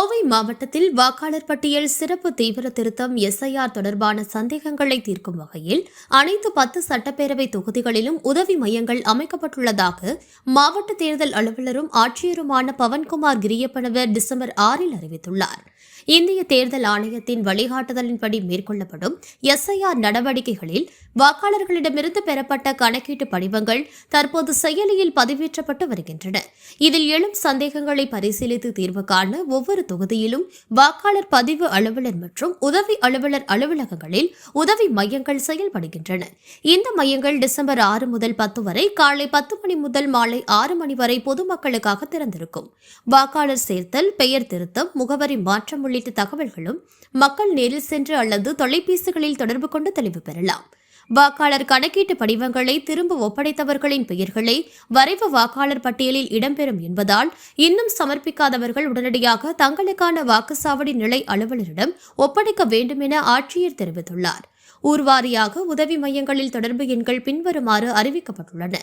கோவை மாவட்டத்தில் வாக்காளர் பட்டியல் சிறப்பு தீவிர திருத்தம் எஸ்ஐஆர் தொடர்பான சந்தேகங்களை தீர்க்கும் வகையில் அனைத்து பத்து சட்டப்பேரவை தொகுதிகளிலும் உதவி மையங்கள் அமைக்கப்பட்டுள்ளதாக மாவட்ட தேர்தல் அலுவலரும் ஆட்சியருமான பவன்குமார் கிரியப்பனவர் டிசம்பர் ஆறில் அறிவித்துள்ளார். இந்திய தேர்தல் ஆணையத்தின் வழிகாட்டுதலின்படி மேற்கொள்ளப்படும் எஸ்ஐஆர் நடவடிக்கைகளில் வாக்காளர்களிடமிருந்து பெறப்பட்ட கணக்கீட்டு படிவங்கள் தற்போது செயலியில் பதிவேற்றப்பட்டு வருகின்றன. இதில் எழும் சந்தேகங்களை பரிசீலித்து தீர்வு காண ஒவ்வொரு தொகுதியிலும் வாக்காளர் பதிவு அலுவலர் மற்றும் உதவி அலுவலர் அலுவலகங்களில் உதவி மையங்கள் செயல்படுகின்றன. இந்த மையங்கள் டிசம்பர் ஆறு முதல் பத்து வரை காலை பத்து மணி முதல் மாலை ஆறு மணி வரை பொதுமக்களுக்காக திறந்திருக்கும். வாக்காளர் சேர்த்தல் பெயர் திருத்தம் முகவரி மாற்றம் உள்ளிட்ட தகவல்களும் மக்கள் நேரில் சென்று அல்லது தொலைபேசிகளில் தொடர்பு கொண்டு தெளிவு பெறலாம். வாக்காளர் கணக்கீட்டு படிவங்களை திரும்ப ஒப்படைத்தவர்களின் பெயர்களை வரைவு வாக்காளர் பட்டியலில் இடம்பெறும் என்பதால் இன்னும் சமர்ப்பிக்காதவர்கள் உடனடியாக தங்களுக்கான வாக்குச்சாவடி நிலை அலுவலரிடம் ஒப்படைக்க வேண்டும் என ஆட்சியர் தெரிவித்துள்ளார். ஊர்வாரியாக உதவி மையங்களில் தொடர்பு எண்கள் பின்வருமாறு அறிவிக்கப்பட்டுள்ளன.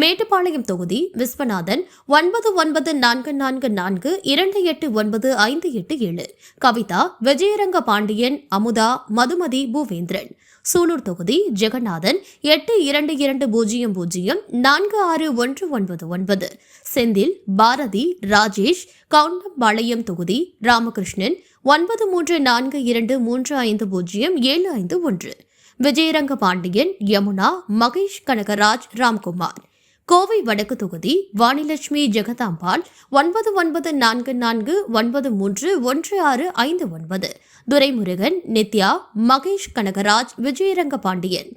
மேட்டுப்பாளையம் தொகுதி விஸ்வநாதன் ஒன்பது ஒன்பது நான்கு நான்கு நான்கு இரண்டு எட்டு ஒன்பது ஐந்து எட்டு ஏழு. கவிதா விஜயரங்க பாண்டியன் அமுதா மதுமதி பூவேந்திரன். சூலூர் தொகுதி ஜெகநாதன் எட்டு இரண்டு இரண்டு பூஜ்ஜியம் பூஜ்ஜியம் நான்கு ஆறு ஒன்று ஒன்பது ஒன்பது. செந்தில் பாரதி ராஜேஷ் கவுண்டம்பாளையம் தொகுதி ராமகிருஷ்ணன் ஒன்பது மூன்று நான்கு இரண்டு மூன்று ஐந்து பூஜ்ஜியம் ஏழு ஐந்து ஒன்று. விஜயரங்க பாண்டியன் யமுனா மகேஷ் கனகராஜ் ராம்குமார். கோவை வடக்கு தொகுதி வாணிலட்சுமி ஜெகதாம்பாள் ஒன்பது ஒன்பது நான்கு நான்கு ஒன்பது மூன்று ஒன்று ஆறு ஐந்து ஒன்பது. துரைமுருகன் நித்யா மகேஷ் கனகராஜ் விஜயரங்க பாண்டியன்.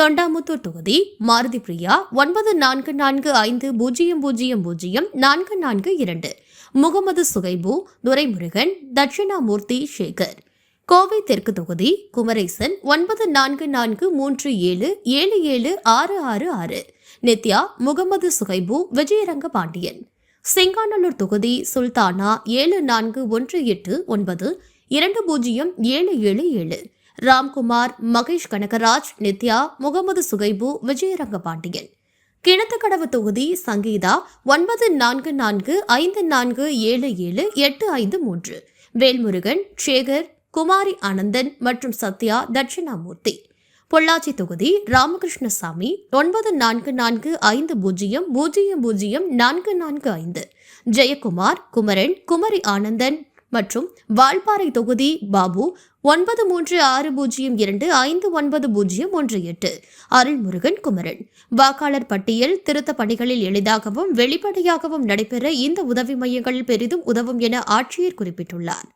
தொண்டாமுத்தூர் தொகுதி மாருதி பிரியா ஒன்பது நான்கு நான்கு ஐந்து பூஜ்ஜியம் பூஜ்ஜியம் பூஜ்ஜியம் நான்கு நான்கு இரண்டு. முகமது சுகைபு துரைமுருகன் தட்சிணாமூர்த்தி சேகர். கோவை தெற்கு தொகுதி குமரேசன் ஒன்பது நான்கு நான்கு மூன்று ஏழு ஏழு ஏழு ஆறு ஆறு ஆறு. நித்யா முகமது சுகைபு விஜயரங்க பாண்டியன். செங்காநல்லூர் தொகுதி சுல்தானா ஏழு நான்கு ஒன்று எட்டு ஒன்பது இரண்டு பூஜ்ஜியம் ஏழு ஏழு ஏழு. ராம்குமார் மகேஷ் கனகராஜ் நித்யா முகமது சுகைபு விஜயரங்க பாண்டியன். கிணத்துக்கடவு தொகுதி சங்கீதா ஒன்பது நான்கு நான்கு ஐந்து நான்கு ஏழு ஏழு எட்டு ஐந்து மூன்று. வேல்முருகன் சேகர் குமாரி ஆனந்தன் மற்றும் சத்யா தட்சிணாமூர்த்தி. பொள்ளாச்சி தொகுதி ராமகிருஷ்ணசாமி ஒன்பது நான்கு நான்கு ஐந்து பூஜ்ஜியம் பூஜ்ஜியம் பூஜ்ஜியம் நான்கு நான்கு ஐந்து. ஜெயக்குமார் குமரன் குமரி ஆனந்தன் மற்றும் வால்பாறை தொகுதி பாபு ஒன்பது மூன்று ஆறு பூஜ்ஜியம் இரண்டு ஐந்து ஒன்பது பூஜ்ஜியம் ஒன்று எட்டு. அருள்முருகன் குமரன். வாக்காளர் பட்டியல் திருத்த பணிகளில் எளிதாகவும் வெளிப்படையாகவும் நடைபெற இந்த உதவி மையங்கள் பெரிதும் உதவும் என ஆட்சியர் குறிப்பிட்டுள்ளார்.